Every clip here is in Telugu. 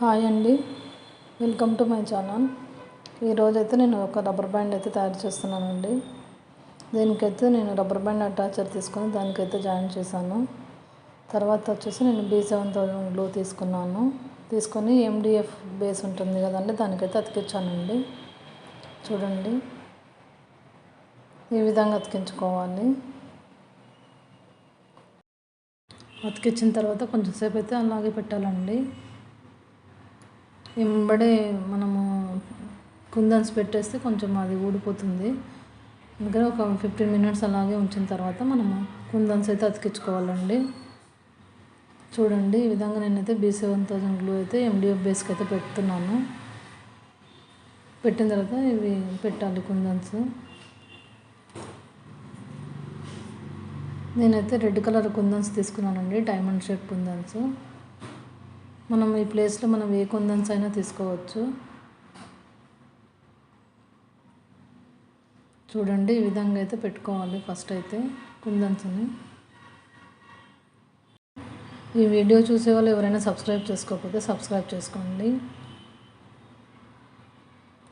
హాయ్ అండి. Welcome to my channel. ఈరోజైతే నేను ఒక రబ్బర్ బ్యాండ్ అయితే తయారు చేస్తున్నానండి. దీనికైతే నేను రబ్బర్ బ్యాండ్ అటాచర్ తీసుకొని దానికైతే జాయిన్ చేశాను. తర్వాత వచ్చేసి నేను బీ సెవెన్ థౌజండ్ గ్లూ తీసుకున్నాను. తీసుకొని ఎండిఎఫ్ బేస్ ఉంటుంది కదండి దానికైతే అతికించానండి. చూడండి. ఈ విధంగా అతికించుకోవాలి. అతికించిన తర్వాత కొంచెం సేపు అయితే అలాగే పెట్టాలండి. వెంబడే మనము కుందన్స్ పెట్టేస్తే కొంచెం అది ఊడిపోతుంది. అందుకని ఒక ఫిఫ్టీన్ మినిట్స్ అలాగే ఉంచిన తర్వాత మనము కుందన్స్ అయితే అతికించుకోవాలండి. చూడండి ఈ విధంగా నేనైతే బీ సెవెన్ థౌజండ్ గ్లూ అయితే ఎండిఎఫ్ బేస్కి అయితే పెడుతున్నాను. పెట్టిన తర్వాత ఇవి పెట్టాలి కుందన్స్. నేనైతే రెడ్ కలర్ కుందన్స్ తీసుకున్నానండి డైమండ్ షేప్ కుందన్స్. మనం ఈ ప్లేస్లో మనం ఏ కుందన్స్ అయినా తీసుకోవచ్చు. చూడండి ఈ విధంగా అయితే పెట్టుకోవాలి ఫస్ట్ అయితే కుందన్స్ని ఈ వీడియో చూసే వాళ్ళు ఎవరైనా సబ్స్క్రైబ్ చేసుకోకపోతే సబ్స్క్రైబ్ చేసుకోండి.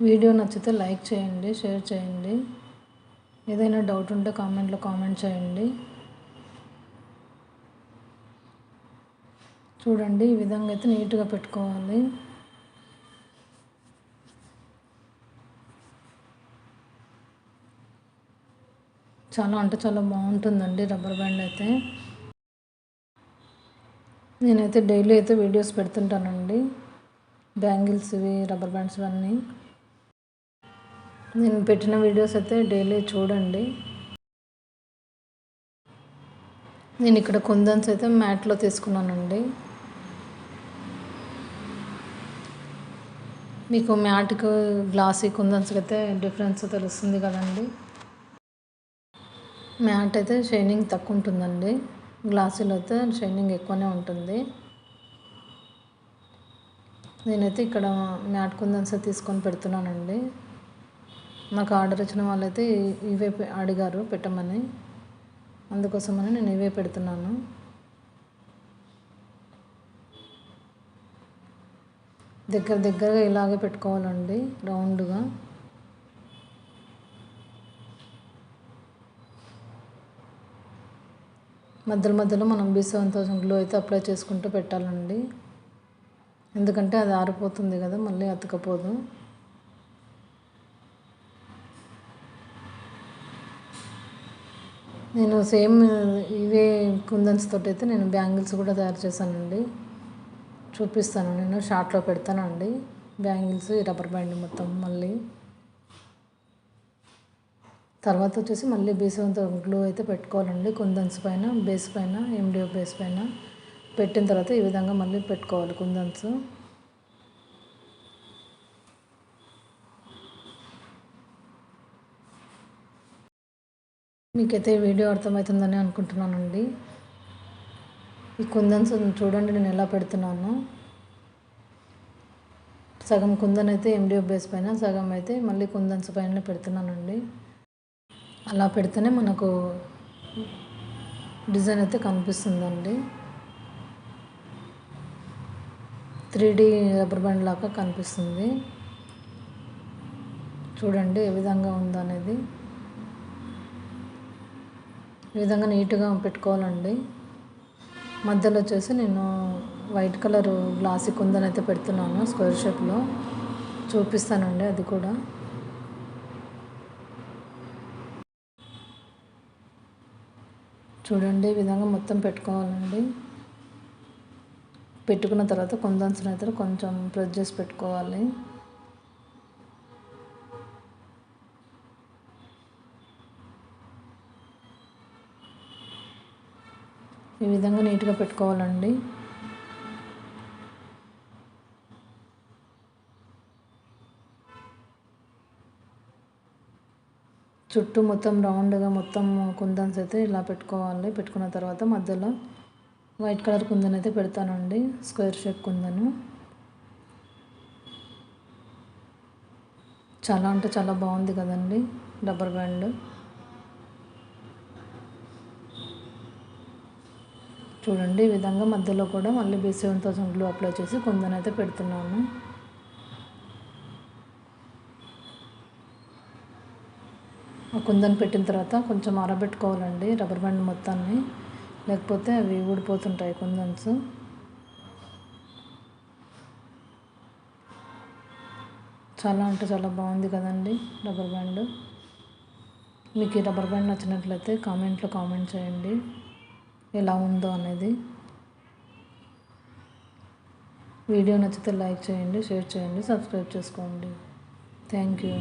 వీడియో నచ్చితే లైక్ చేయండి షేర్ చేయండి. ఏదైనా డౌట్ ఉంటే కామెంట్లో కామెంట్ చేయండి. చూడండి ఈ విధంగా అయితే నీట్గా పెట్టుకోవాలి. చాలా అంటే చాలా బాగుంటుందండి రబ్బర్ బ్యాండ్ అయితే. నేనైతే డైలీ అయితే వీడియోస్ పెడుతుంటానండి బ్యాంగిల్స్ ఇవి రబ్బర్ బ్యాండ్స్ ఇవన్నీ. నేను పెట్టిన వీడియోస్ అయితే డైలీ చూడండి. నేను ఇక్కడ కుందన్స్ అయితే మ్యాట్లో తీసుకున్నానండి. మీకు మ్యాట్కు గ్లాసీ కుందన్స్కి అయితే డిఫరెన్స్ తెలుస్తుంది కదండి. మ్యాట్ అయితే షైనింగ్ తక్కువ ఉంటుందండి గ్లాసీలో అయితే షైనింగ్ ఎక్కువనే ఉంటుంది. నేనైతే ఇక్కడ మ్యాట్ కుందన్స్ తీసుకొని పెడుతున్నానండి. నాకు ఆర్డర్ ఇచ్చిన వాళ్ళైతే ఇవే అడిగారు పెట్టమని. అందుకోసమని నేను ఇవే పెడుతున్నాను. దగ్గర దగ్గరగా ఇలాగే పెట్టుకోవాలండి రౌండ్గా. మధ్యలో మధ్యలో మనం బీ సెవెన్ థౌసండ్ గ్లో అయితే అప్లై చేసుకుంటూ పెట్టాలండి. ఎందుకంటే అది ఆరిపోతుంది కదా మళ్ళీ అతకపోదు. నేను సేమ్ ఇవే కుందన్స్ తోటి అయితే నేను బ్యాంగిల్స్ కూడా తయారు చేశానండి. చూపిస్తాను. నేను షార్ట్లో పెడతానండి బ్యాంగిల్స్ రబ్బర్ బ్యాండ్ మొత్తం మళ్ళీ. తర్వాత వచ్చేసి మళ్ళీ బేస్ గ్లూ అయితే పెట్టుకోవాలండి. కుందన్స్ పైన బేస్ పైన ఎండిఓ బేస్ పైన. పెట్టిన తర్వాత ఈ విధంగా మళ్ళీ పెట్టుకోవాలి కుందన్స్. మీకైతే వీడియో అర్థమవుతుందని అనుకుంటున్నానండి. ఈ కుందన్స్ చూడండి నేను ఎలా పెడుతున్నాను. సగం కుందన్ అయితే ఎండిఓ బేస్ పైన సగం అయితే మళ్ళీ కుందన్స్ పైన పెడుతున్నానండి. అలా పెడితేనే మనకు డిజైన్ అయితే కనిపిస్తుందండి. త్రీ డీ రబ్బర్ బ్యాండ్ లాగా కనిపిస్తుంది. చూడండి ఏ విధంగా ఉందో అనేది ఈ విధంగా నీట్గా పెట్టుకోవాలండి. మధ్యలో వచ్చేసి నేను వైట్ కలర్ గ్లాసీ కుందని అయితే పెడుతున్నాను స్క్వేర్ షేప్లో. చూపిస్తానండి అది కూడా. చూడండి ఈ విధంగా మొత్తం పెట్టుకోవాలండి. పెట్టుకున్న తర్వాత కుందన్స్ని అయితే కొంచెం ప్రెస్ చేసి పెట్టుకోవాలి. ఈ విధంగా నీట్గా పెట్టుకోవాలండి. చుట్టూ మొత్తం రౌండ్గా మొత్తం కుందన్స్ అయితే ఇలా పెట్టుకోవాలి. పెట్టుకున్న తర్వాత మధ్యలో వైట్ కలర్ కుందన్ అయితే పెడతానండి. Square shape kundan. చాలా అంటే చాలా బాగుంది కదండి. Rubber band. చూడండి ఈ విధంగా మధ్యలో కూడా మళ్ళీ బీసెవెన్ థౌసండ్లు అప్లై చేసి కుందనైతే పెడుతున్నాను. ఆ పెట్టిన తర్వాత కొంచెం ఆరబెట్టుకోవాలండి రబ్బర్ బ్యాండ్ మొత్తాన్ని. లేకపోతే అవి ఊడిపోతుంటాయి కుందన్స్. చాలా అంటే చాలా బాగుంది కదండి రబ్బర్ బ్యాండ్ మీకు ఈ రబ్బర్ బ్యాండ్ నచ్చినట్లయితే కామెంట్లో కామెంట్ చేయండి. ఎలా ఉందో అనేది. వీడియో నచ్చితే లైక్ చేయండి షేర్ చేయండి సబ్స్క్రైబ్ చేసుకోండి. Thank you.